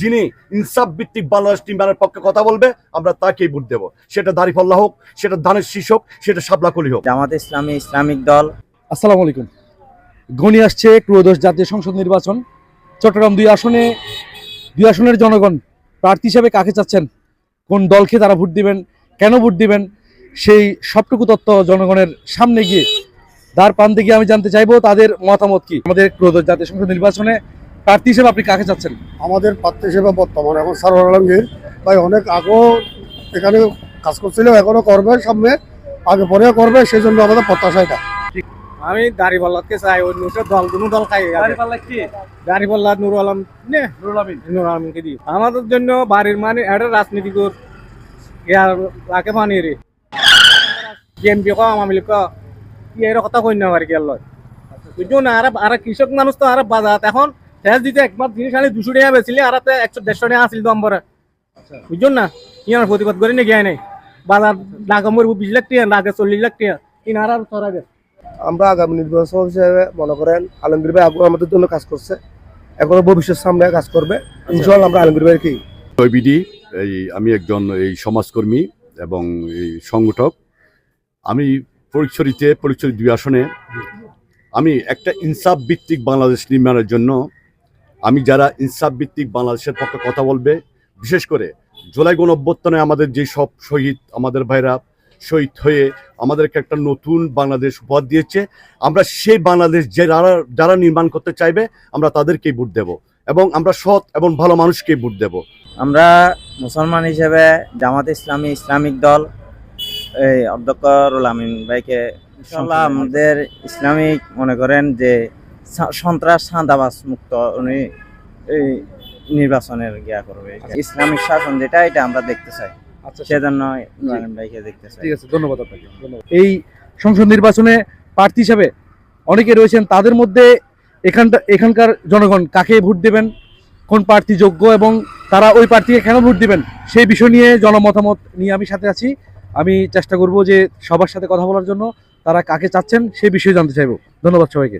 যিনি ইনসাফ ভিত্তিক বাংলাদেশ টিমের পক্ষে কথা বলবে আমরা তাকেই ভোট দেবো। সেটা দাঁড়িপাল্লা হোক সেটা ধানের শীষ হোক সেটা শাপলাকলি হোক। জামাত ইসলামী ইসলামিক দল। আসসালামু আলাইকুম। ঘনি আসছে ক্রোদশ জাতীয় সংসদ নির্বাচন। চট্টগ্রাম দুই আসনে দুই আসনের জনগণ প্রার্থী হিসেবে কাকে চাচ্ছেন? কোন দলকে তারা ভোট দিবেন? কেন ভোট দিবেন? সেই সবটুকু তত্ত্ব জনগণের সামনে গিয়ে দ্বার প্রান্তে গিয়ে আমি জানতে চাইব তাদের মতামত কি? আমাদের ক্রোদশ জাতীয় সংসদ নির্বাচনে প্রার্থী হিসেবে আপনি কাকে চাচ্ছেন? আমাদের প্রার্থী হিসেবে বর্তমান এখন সারোয়ার আলমগীর। ভাই অনেক আগেও এখানে কাজ করছিল এখনও করবে সামনে আগে পরেও করবে সেই জন্য আমাদের প্রত্যাশা এটা। আমি দাড়িপাল্লাকে চাই ওই নুসের দল কোনো দল খাই দাড়িপাল্লা নুর আলম নে নুর আলমকে দিই আমাদের জন্য বাড়ির মানে একটা রাজনীতি কর। লাকে পানি রে? বিএনপি ক আওয়ামী লীগ এর কথা কই না পারি গেল। বুঝছ না আর আর কৃষক মানুষ তো আর বাজার এখন শেষ দিতে একবার জিনিস আনি দুশো টাকা বেচিলে আর হাতে একশো দেড়শো টাকা আসিল দম্বরে। বুঝছ না? ইয়ার প্রতিবাদ করে নাকি আয় নাই বাজার নাগা মরবো বিশ লাখ টাকা নাগে চল্লিশ লাখ টাকা। ইনার আর তোরা আমরা আগামী নির্বাচন হিসেবে মনে করেন আলমগীর ভাই আগে আমাদের জন্য কাজ করছে। এখনও ভবিষ্যৎ সামনে কাজ করবে। ইনশাল্লাহ আমরা আলমগীর ভাই কি? ওইবিডি এই আমি একজন এই সমাজকর্মী এবং এই সংগঠক। আমি পরিচরিতে পরিচয় দুই আসনে। আমি একটা ইনসাফ ভিত্তিক বাংলাদেশ নির্মাণের জন্য আমি যারা ইনসাফ ভিত্তিক বাংলাদেশের পক্ষে কথা বলবে বিশেষ করে জুলাই গণ অভ্যুত্থানে আমাদের যে সব শহীদ আমাদের ভাইরা শহীদ হয়ে আমাদেরকে একটা নতুন বাংলাদেশ উপহার দিয়েছে আমরা সেই বাংলাদেশ যারা যারা নির্মাণ করতে চাইবে আমরা তাদেরকেই ভোট দেব এবং আমরা সৎ এবং ভালো মানুষকেই ভোট দেব। আমরা মুসলমান হিসেবে জামাত ইসলামী ইসলামিক দল এই অধ্যক্ষ রুল আমিন ভাইকে ইনশাল্লাহ আমাদের ইসলামিক মনে করেন যে সন্ত্রাস সান্দাবাস মুক্ত উনি এই নির্বাচনের গিয়া করবে। ইসলামিক শাসন যেটা এটা আমরা দেখতে চাই। আচ্ছা সেজন্য রুল আমিন ভাইকে দেখতে চাই। ঠিক আছে ধন্যবাদ আপনাকে ধন্যবাদ। এই সংসদ নির্বাচনে প্রার্থী হিসাবে অনেকে রয়েছেন তাদের মধ্যে এখানটা এখানকার জনগণ কাকে ভোট দেবেন কোন প্রার্থী যোগ্য এবং তারা ওই প্রার্থীকে কেন ভোট দিবেন সেই বিষয় নিয়ে জনমতামত নিয়ে আমি সাথে আছি। আমি চেষ্টা করব যে সবার সাথে কথা বলার জন্য তারা কাকে চাচ্ছেন সেই বিষয়ে জানতে চাইব। ধন্যবাদ সবাইকে।